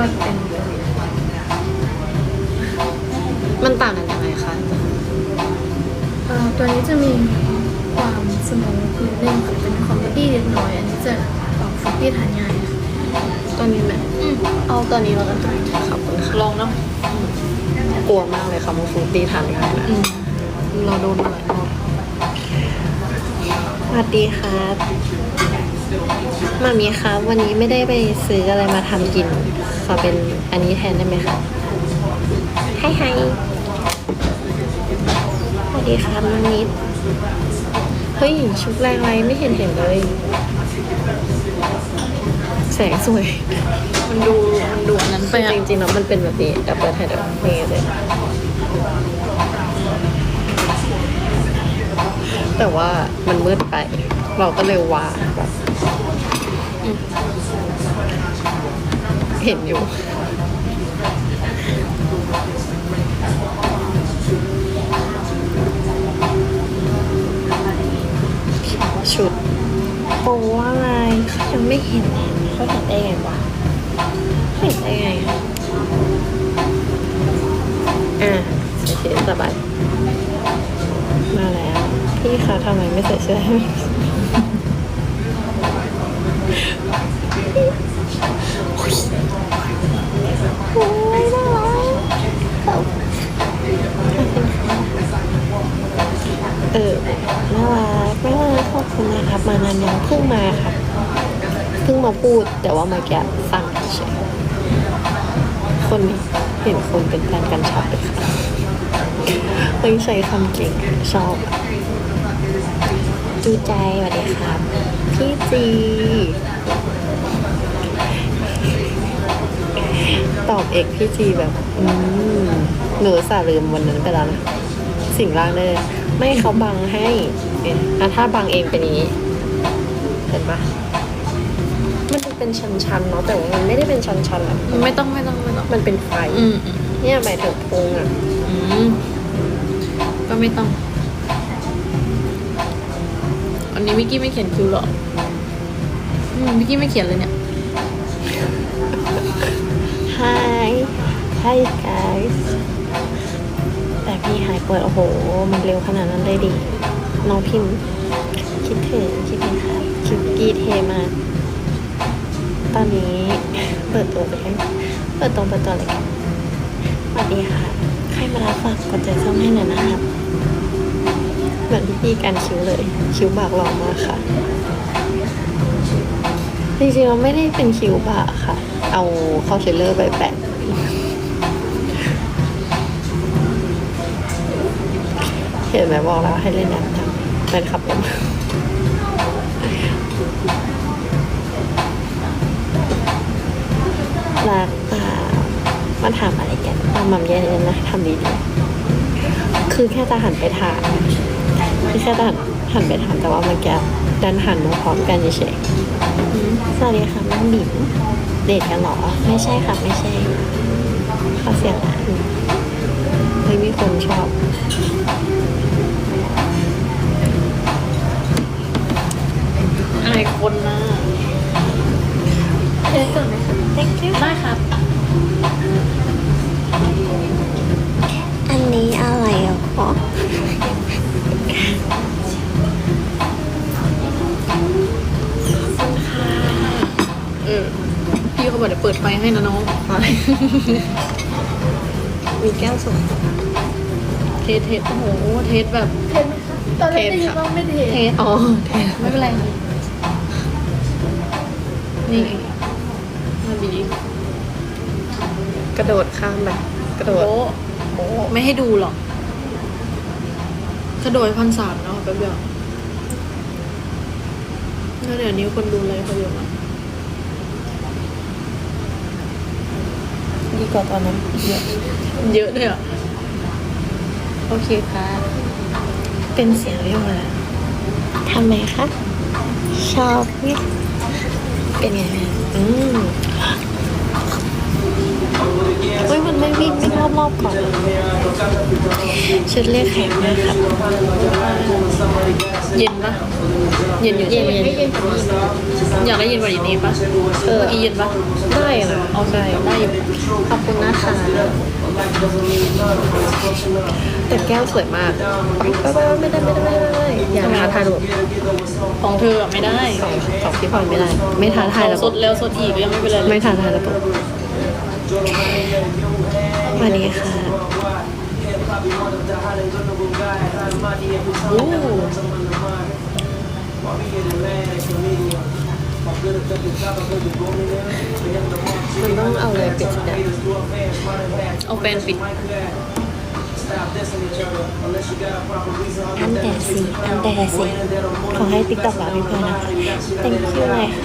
ก็เป็นมันต่างกันยังไงคะเอ่อตัวนี้จะมีความสมูทนิดนึงค่ะเป็นคอมเมดี้เล็กน้อย อันนี้จะออกฟรุตตี้ทานง่ายค่ะตัวนี้ไหมอืมเอาตัวนี้แล้วกันขอบคุณค่ะลองเนาะกลัวมากเลยค่ะมันฟรุตตี้ทานง่ายนะอืมเราโดนมาหลายรอบสวัสดีครับ มามีครับวันนี้ไม่ได้ไปซื้ออะไรมาทำกิน ขอเป็นอันนี้แทนได้ไหมคะไฮไฮสวัสดีครับน้องนิด เฮ้ย ชุดแรงไรไม่เห็นเห็นเลย แสงสวย มันดู มันดูอันนั้นไปคืออะจริงๆแล้วมันเป็นแบบนี้แต่เปิดให้ดูนี่เลย แต่ว่ามันมืดไป เราก็เลยวางแบบอืมเห็นอยู่ ชุดโอ้อะไรเขายังไม่เห็นเขาเห็นได้ไงวะเห็นได้ไงอะอะโอเคสบายมาแล้ว พี่คะทำไมไม่ใส่เสื้อให้ โอ้ยน่ารักเออน่ารักน่ารักขอบคุณนะครับ มานานยังเพิ่งมาครับเพิ่งมาพูดแต่ว่าเมาแกฟังเฉยคนนี้เห็นคนเป็นแฟนกันชอบเลยค่ะไม่ใช้คำเก่งชอบจูใจสวัสดีครับ พี่จี ตอบเอกพี่จีแบบ อืมหนูสาลืมวันนั้นไปแล้วนะสิ่งล่างได้เลยไม่เขาบังให้เอ๊ะอะถ้าบังเองเป็นอย่างนี้ เห็นปะมันจะเป็นชันๆเนาะแต่ว่ามันไม่ได้เป็นชันๆอะไม่ต้องไม่ต้องไม่ต้องมันเป็นไฟอืมเนี่ยหมายถึงพุงอะอืมก็ไม่ต้อง อันนี้มิกกี้ไม่เขียนคิวหรออืมมิกกี้ไม่เขียนเลยเนี่ย Hi Hi guys แต่พี่หายป่วยโอ้โห มันเร็วขนาดนั้นเลยดิ น้องพิมพ์ คิดถึงคิดถึงครับคิวกี้เทมา ตอนนี้เปิดตัวไปเลยเปิดตรงเปิดตัวเลยกันสวัสดีค่ะ ใครมารับฝากกดใจส้มให้หน่อยนะครับเหมือนพี่ๆการคิ้วเลย คิ้วบากหล่อมากค่ะ จริงๆเราไม่ได้เป็นคิ้วบากค่ะ เอาคอนซีลเลอร์ไปแปะเห็นไหมบอกแล้วให้เล่นแอปทำเป็นขับรักเปล่ามาถามอะไรกันเอามัมเย็นๆนะทำดีๆคือแค่จะหันไปถามคือแค่จะหันหันไปถามแต่ว่ามื่อกี้ดันหันมาพร้อมกันเฉย สวัสดีค่ะน้องบิ๋มเดทกันหรอ ไม่ใช่ค่ะ ไม่ใช่ขอเสียงอะเฮ้ยมีคนชอบอายคนนะเอ๊ะก่อนไหมคะ thank you ได้ครับ อันนี้อะไรอะพ่อ พี่เขาบอกเดี๋ยวเปิดไฟให้นะน้องมีแก้วสดเทสเทสโอ้โหเทสแบบตอนแรกได้ยินว่าไม่เทเทสอ๋อเทไม่เป็นไรค่ะนี่มาบีกระโดดข้ามไปกระโดโอ้ดโหไม่ให้ดูหรอกกระโดดพันสามเนาะแป๊บเดียวแล้วเดี๋ยวนี้คนดูไลฟ์เขาเยอะมาก กว่าตอนนั้นเยอะเยอะเลยอะโอเคค่ะ เป็นเสียงเรียกว่าทำไมคะ ชอบเนี่ยเป็นไงแม่อืมเฮ้ยมันไม่วิ่งไม่รอบรอบๆก่อนชุดเรียกแขกมากครับ เย็นปะเย็นอยู่เย็ใช่นไหมไม่เย็นกว่านี้เลยอยากได้ยินกว่านี้ปะเออเมื่อกี้เย็นปะได้นะเอาได้ได้อยู่ ขอบคุณนะคะแต่แก้วสวยมากไม่ได้ไม่ได้ไม่ได้ไม่ได้อย่าท้าทายระบบของเธออะไม่ได้ของของพี่พลอยไม่ได้ ไม่ท้าทายระสบบดแล้วสดอีกก็ยังไม่เป็นไรเลไม่ยท้าทายระบบสวัสดีค่ะอู้มันต้องเอาเลย ปิดสีแดงเอาแฟนปิดอันแต่สีอันแต่สีขอให้ติ๊กต็อกเราพี่พลอยนะคะ thank you เลยค่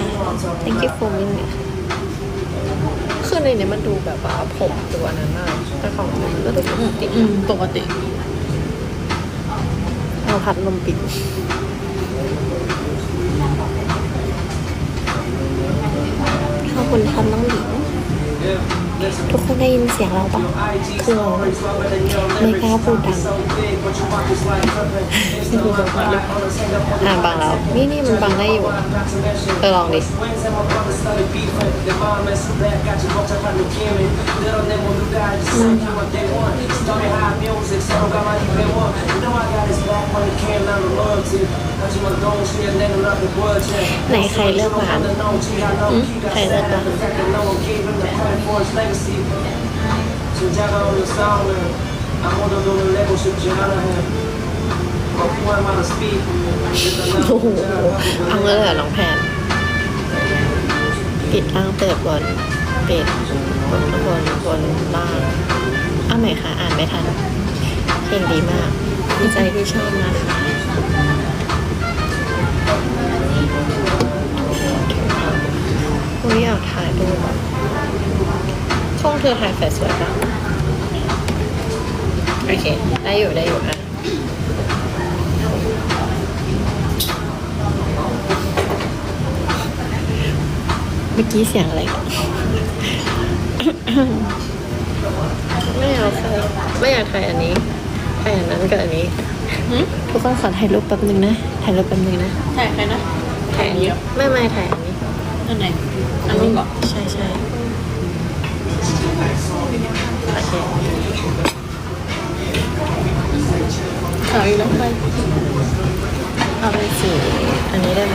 ะ thank you for me คือในเนี้ยมันดูแบบว่าผมตัวนั้นมากแต่ของมันก็ดูปกติอืมปกติเอาพัดลมปิดขอบคุณครับน้องหลิง ทุกคนได้ยินเสียงเราปะคือเราไม่กล้าพูดดังอ่าบังแล้ว นี่นี่มันบังได้อยู่เออลองดิ ไหนใครเลือกร้านอืมใครเลือกร้านโอ้โหพังเลยเหรอน้องแพนปิดล่างเปิดบนปิดบนบนบนล่าง อ้าวไหมคะอ่านไม่ทันเพลงดีมากดีใจที่ชอบนะคะอุ้ยอยากถ่ายรูปช่องเธอถ่ายแฟลชสวยปะโอเค ได้อยู่ได้อยู่อะเมื่อกี้เสียงอะไรกัน ไม่เอาค่ะไม่อยากถ่ายอันนี้ถ่ายอันนั้นกับอันนี้หืมทุกคนขอถ่ายรูปแป๊บนึงนะ ถ่ายรูปแป๊บนึงนะ ถ่ายใครนะ ถ่ายอันนี้ไม่ไม่ถ่ายอันนี้อันไหน อันนี้ก่อนใช่ใช่โอเคถ่ายอีกแล้วไปเอาเป็นสีอันนี้ได้ไหม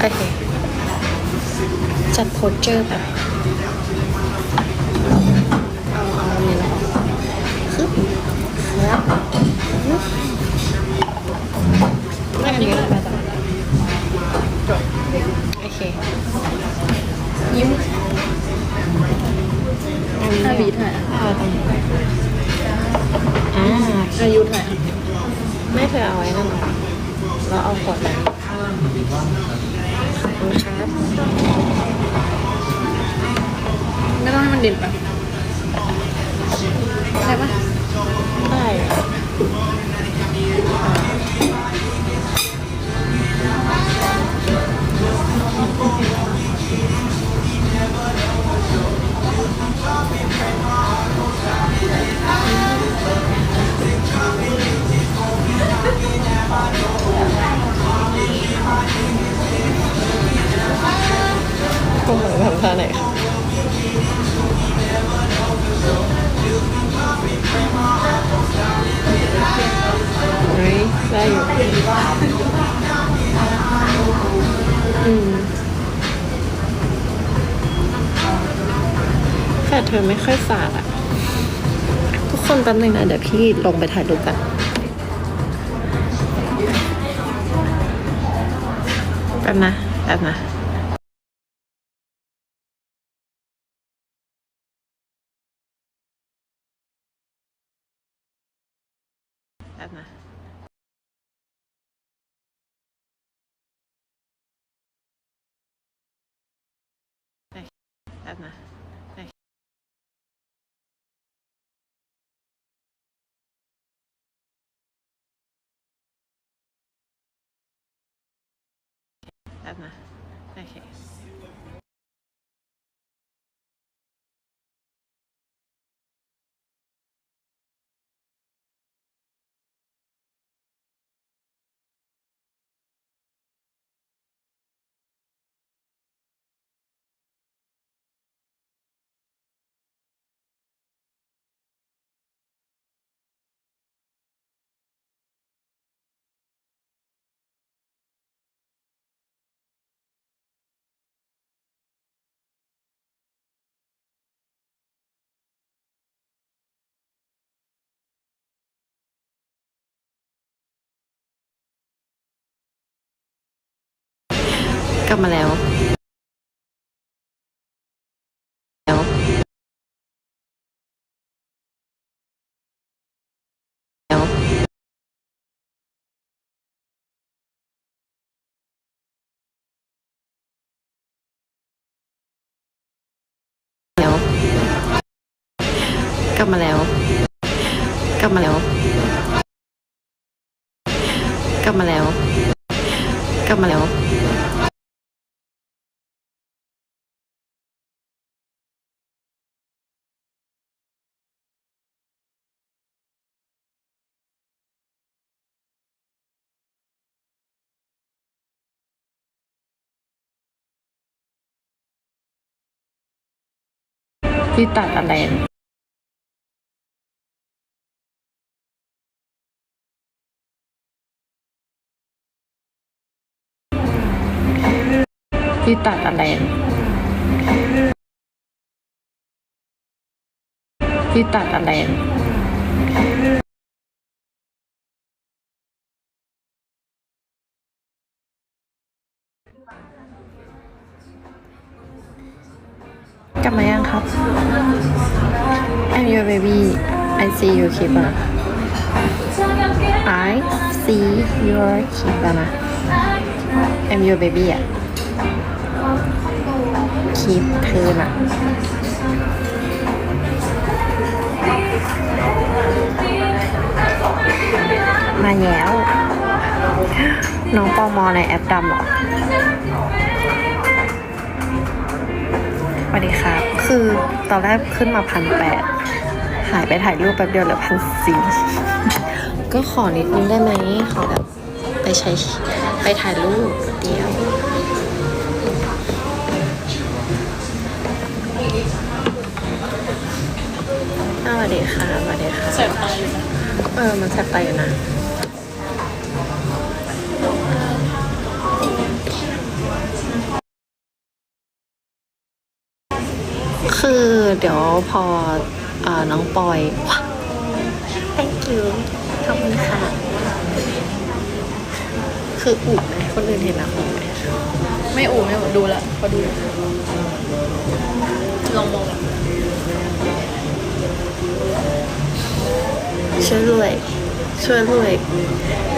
โอเค จัดโพสเจอร์แบบเอาเอาอันนี้นะคึบ ค ท่าไหนคะเฮ้ยได้อยู่อืมแต่เธอไม่ค่อยฝาดอะทุกคนแป๊บนึงนะเดี๋ยวพี่ลงไปถ่ายรูปกันแป๊บนะแป๊บนะ ลับมาแล้วแล้วแล้วแล้วกลับมาแล้ว กลับมาแล้ว กลับมาแล้ว กลับมาแล้ว ที่ตัดอะไรเนี่ยที่ตัดอะไรเนี่ยที่ตัดอะไร ครับ I'm your baby I see you keeper I see your keeper นะ I'm your baby อะ keep เธอนะมาแล้ว น้องปอมอในแอปดำเหรอ วัสดีครับ คือตอนแรกขึ้นมาพันแปดหายไปถ่ายรูปแป๊บเดียวเหลือพันสี่ก็ขอนิดนึงได้ไหมขอแบบไปใช้ไปถ่ายรูปเดียวสวัสดีค่ะสวัสดีค่ะแสบตาเออ มันแสบตาอยู่นะ เดี๋ยวพอเออน้องปอย thank you ขอบคุณค่ะ คืออุบไหมคนอื่นเห็นแล้วอุบไหมไม่อู่ไม่อู่ดูละพอดูลองมองช่วยด้วย ช่วยด้วย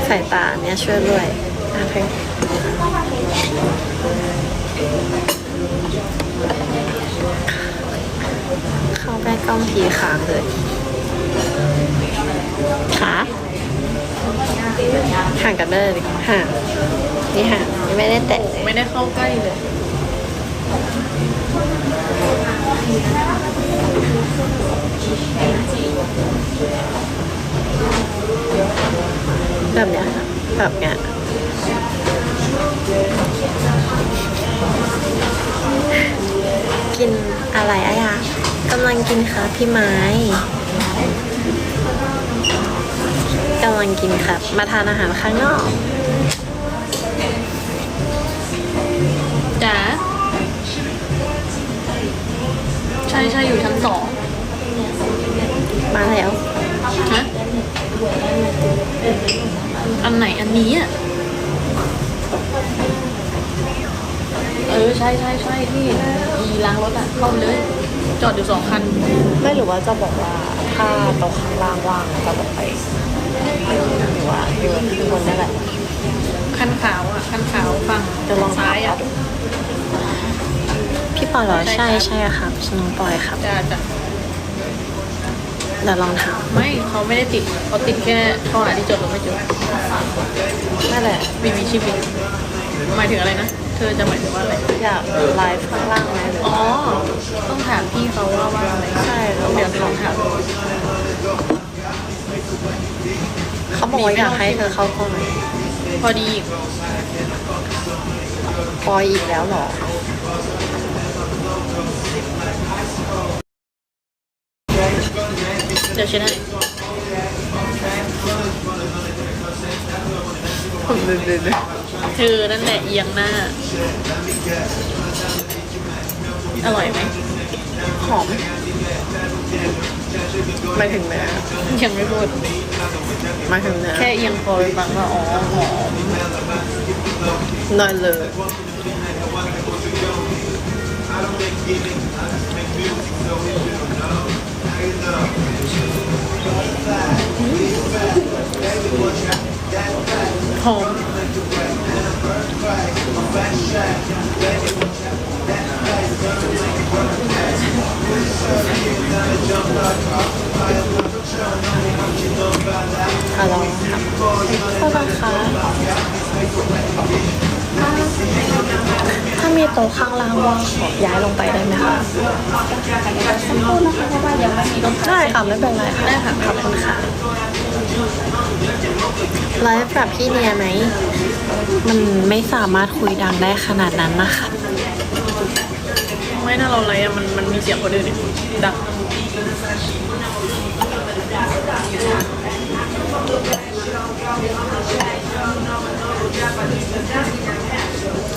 สายตาเนี้ยช่วยด้วยโอเค เข้าใกล้กล้องทีค้างเลยขาห่างกันได้เลยห่างนี่ห่างนี่ไม่ได้แตะเลยไม่ได้เข้าใกล้เลยแบบเนี้ยค่ะแบบเนี้ย กินอะไรอะยะกำลังกินค่ะพี่ไม้กำลังกินครับ มาทานอาหารข้างนอกจ๋าใช่ใช่อยู่ชั้นสองมาแล้วฮะอันไหนอันนี้อะ เออ ใช่ใช่ใช่ที่อีล้างรถอะเข้าไปเลย จอดอยู่สองคัน ไม่หรือว่าจะบอกว่าถ้าโต๊ะข้างล่างว่างจะบอกไปหรือว่าอยู่ข้างบนนั่นแหละคันขาวอะคันขาวฝั่งจะลองซ้ายอะพี่ปอยเหรอใช่ใช่ครับใช่ครับน้องปอยครับจะจะเดี๋ยวลองถามไม่เขาไม่ได้ติดเขาติดแค่ข้อหาที่จดรถไม่จดนั่นแหละมีมีชีวิตหมายถึงอะไรนะ เธอจะหมายถึงว่าอะไร อยากไลฟ์ข้างล่างไหมหรืออ๋อ ต้องถามพี่เขาว่าว่าอะไรใช่แล้วเดี๋ยวลองถามเขาบอกว่าอยากให้เธอเข้ากล้องไหมพอดีปอยอีกแล้วเหรอ เดี๋ยวเช็ดให้ ผมเดินเธอนั่นแหละเอียงหน้า อร่อยไหมหอมหมายถึงเนื้อยังไม่พูดหมายถึงเนื้อแค่เอียงคอไปฟังว่าอ๋อหอมน้อยเลย หอมอะลองครับโทษนะคะถ้ามีโต๊ะข้างล่างว่างขอย้ายลงไปได้ไหมคะสักครู่นะคะเพราะว่ายังไม่มีรถได้ค่ะไม่เป็นไรค่ะได้ค่ะขอบคุณค่ะ ไลฟ์แบบพี่เนียไหม มันไม่สามารถคุยดังได้ขนาดนั้นนะคะไม่ถ้าเราไลฟ์อะมันมันมีเสียงคนอื่นเนี่ยดัง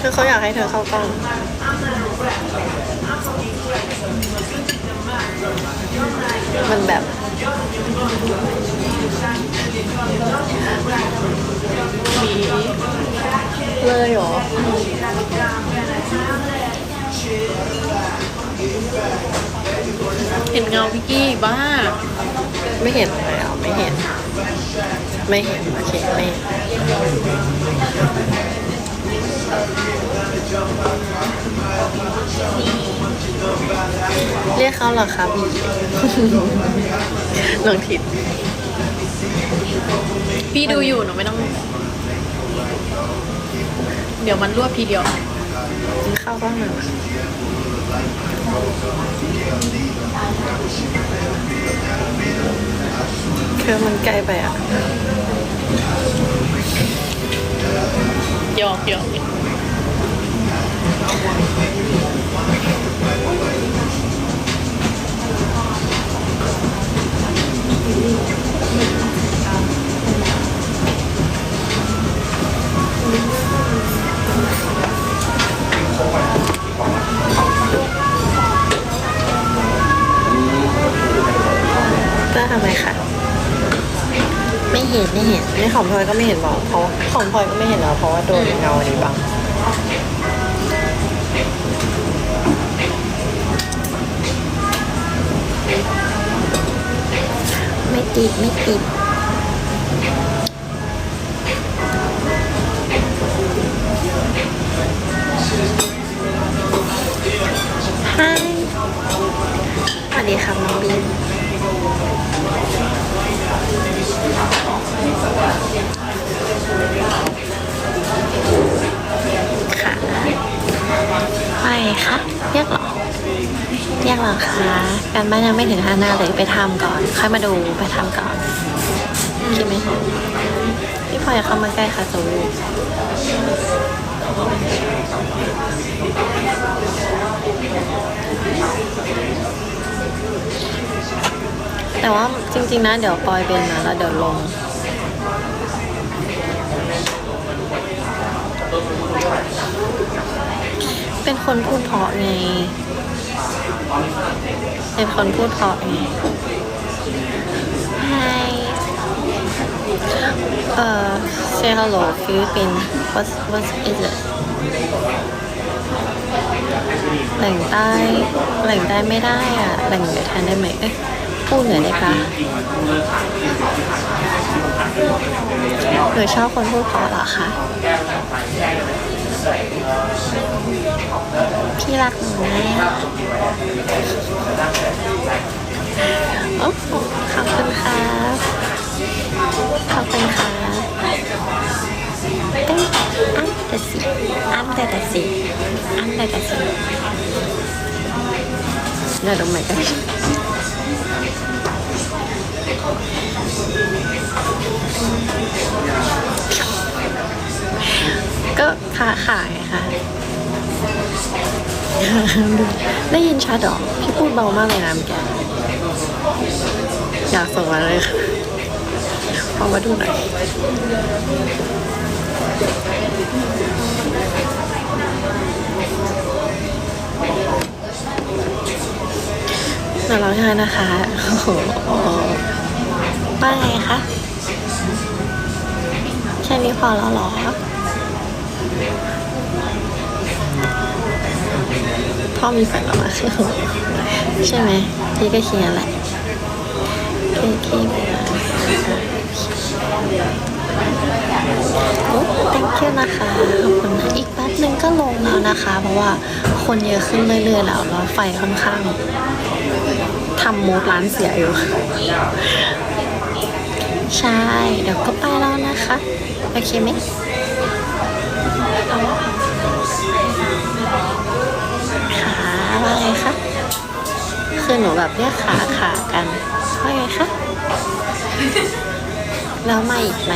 คือเขาอยากให้เธอเข้ากล้องมันแบบ มี เลยเหรอ เห็นเงาพี่กี้บ้า ไม่เห็นเลยอะไม่เห็น ไม่เห็นโอเคไม่เรียกเขาเหรอครับหลงทิศพี่ดูอยู่หนูไม่ต้อง เดี๋ยวมันรวบทีเดียวกินข้าวบ้างหนึ่ง คือมันไกลไปอะหยอกหยอก ทำไมคะไม่เห็นไม่เห็นในของพลอยก็ไม่เห็นบอกเพราะของพลอยก็ไม่เห็นแล้วเพราะว่าโดนเงาอันนี้บังไม่ติดไม่ติด การบ้านยังไม่ถึงห้าหน้าเลยไปทำก่อน ค่อยมาดูไปทำก่อนคิดไหมพี่พลอยเข้ามาใกล้ค่ะสูแต่ว่าจริง ๆ นะ เดี๋ยวปอยเป็นนะแล้วเดี๋ยวลงเป็นคนพูดเพาะไง เป็นคนพูดเพราะไง Hi เอ่อ say hello ฟิลิปปิน what what is it แหล่งใต้แหล่งใต้ไม่ได้อะแหล่งเหนือแทนได้ไหมเอ้ยพูดเหนือได้ปะหนูชอบคนพูดเพราะเหรอคะ พี่รักหนูนะโอ้โหขอบคุณครับขอบคุณครับอ้ยอันเดอร์สิอันเดอร์สิอันเดอร์สิเดี๋ยวดูใหมกัน ก็ค้าขายค่ะ ได้ยินชัดเหรอพี่พูดเบามากเลยนะเมื่อกี้อยากส่งมาเลยค่ะพอมาดูหน่อยหนูร้องไห้นะคะโอ้โหว่าไงคะ แค่นี้พอแล้วหรอ พ่อมีแฟนแล้วมาคือใช่ไหมพี่ก็คิดนั่นแหละเคเคไปแล้วโอ้ thank you นะคะ ขอบคุณนะอีกแป๊บนึงก็ลงแล้วนะคะ เพราะว่าคนเยอะขึ้นเรื่อยๆแล้วแล้วไฟค่อนข้างทำมูดร้านเสียอยู่ ใช่ เดี๋ยวก็ไปแล้วนะคะ โอเคไหม ว่าไงคะ คือหนูแบบเรียกขาขากันว่าไงคะ แล้วมาอีกไหม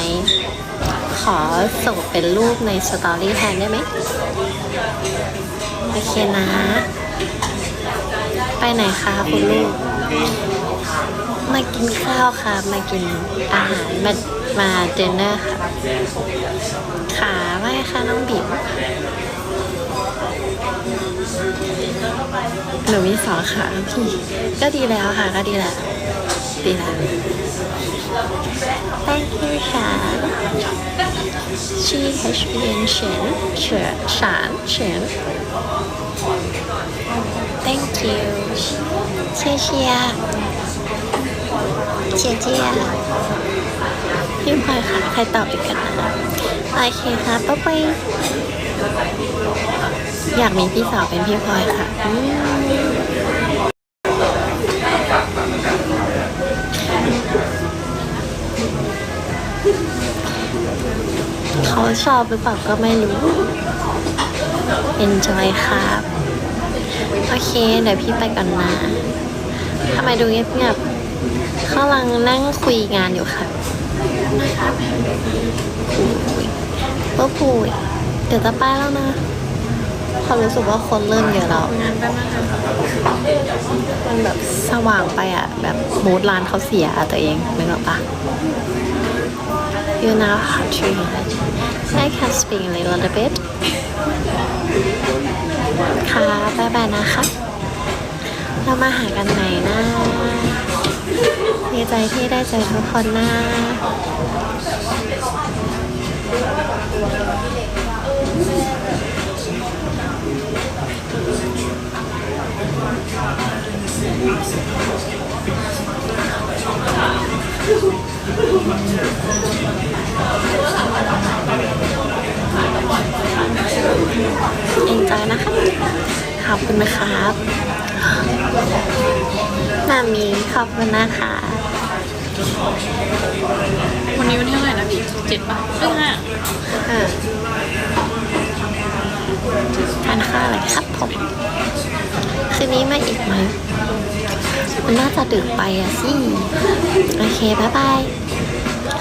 ขอส่งเป็นรูปในสตอรี่แทนได้ไหม โอเคนะ ไปไหนคะคุณลูก มากินข้าวค่ะ มากินอาหารมามาเดนเนอร์ค่ะ ขาไม่ค่ะน้องบิ๊ม หนูมีสองขาพี่ ก็ดีแล้วค่ะ ก็ดีแล้ว ดีแล้ว thank you ค่ะ she has been เฉินเฉินฉานเฉิน thank you เชียเชียเชียเชียพี่พลอยค่ะ ใครตอบอีกกันนะโอเคค่ะป๊าไป อยากมีพี่สาวเป็นพี่พลอยค่ะ เขาชอบหรือเปล่าก็ไม่รู้ enjoy ครับ โอเค เดี๋ยวพี่ไปก่อนนะ ทำไมดูเงียบๆเขากำลังนั่งคุยงานอยู่ค่ะคุยปุ๊บปุยเดี๋ยวจะไปแล้วนะ พอรู้สึกว่าคนเริ่มเยอะแล้วงามันแบบสว่างไปอะ แบบมูดร้านเขาเสียตัวเองนึกออกปะ You know how to I can speak a little bit ค่ะบ๊ายบายนะคะ เรามาหากันไหนนะดีใจที่ได้เจอทุกคนนะ เอ็นจอยนะคะขอบคุณนะครับนามีขอบคุณนะคะวันนี้วันที่เท่าไหร่นะพี่เจ็ดป่ะเอ้ยห้าเออทานข้าวอะไรครับผม คืนนี้มาอีกไหมมันน่าจะดึกไปอะสิ โอเค บ๊ายบาย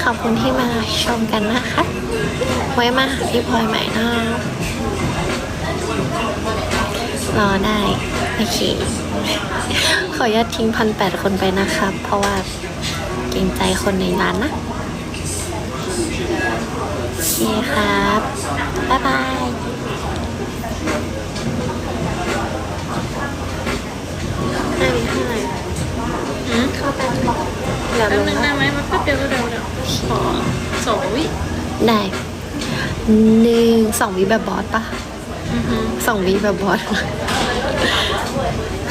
ขอบคุณที่มาชมกันนะคะ ไว้มาหาพี่พลอยใหม่นะรอได้ โอเค ขออนุญาตทิ้งพันแปดคนไปนะครับ เพราะว่าเกรงใจคนในร้านนะ โอเคครับ บ๊ายบาย ได้มีเท่าไหร่อืมเข้าไปแล้วแป๊บลงนึงได้นะไหมมันแป๊บเดียวก็เดียวเดียวขอสองวิได้หนึ่งสองวิแบบบอสปะอือฮึสองวิแบบบอส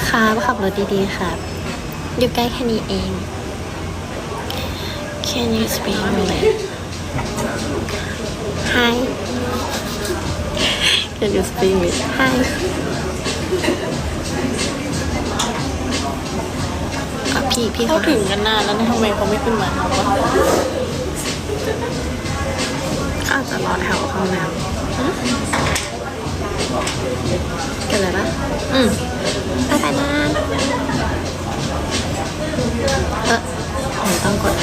ครับขับรถดีๆครับ อยู่ใกล้แค่นี้เอง Can you speak English Hi Can you speak English Hi ี่พี่เขาถึงกันนานแล้วทำไมเขาไม่ขึ้นมาเขาอาจจะรอแถวห้องน้ำกันเลยปะอืมไปไปนะเออผมต้องกด